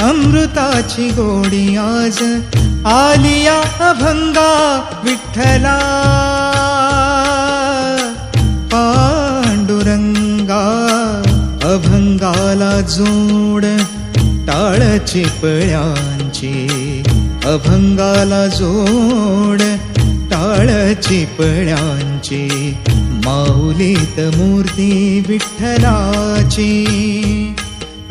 अमृताची गोडी आज आलिया अभंगा विठ्ठला. पांडुरंगा अभंगाला जोड टाळ चिपळ्यांची. अभंगाला जोड टाळ चिपळ्यांची. माऊलीत मूर्ती विठ्ठलाची.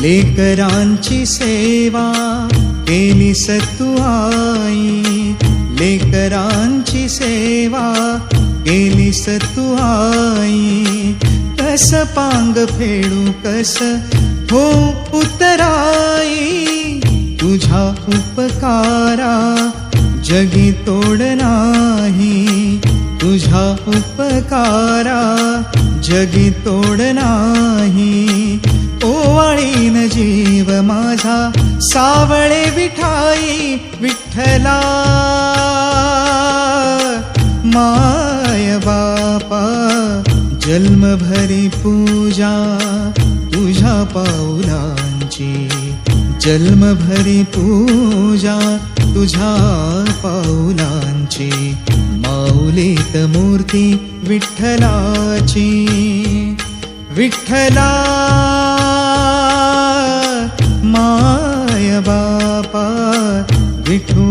लेकरांची सेवा केली सतू आई लेकरांची सेवा केली सतू आई कस पांग फेडू कस हो उतराई. तुझा उपकारा जगी तोड नाही. तुझा उपकारा जगी तोड नाही. माझा सावळे विठाई विठ्ठला. माय बापा जन्मभरी पूजा तुझ्या पाऊलांची जन्मभरी पूजा तुझ्या पाऊलांची माऊलीत मूर्ती विठ्ठलाची. विठ्ठला!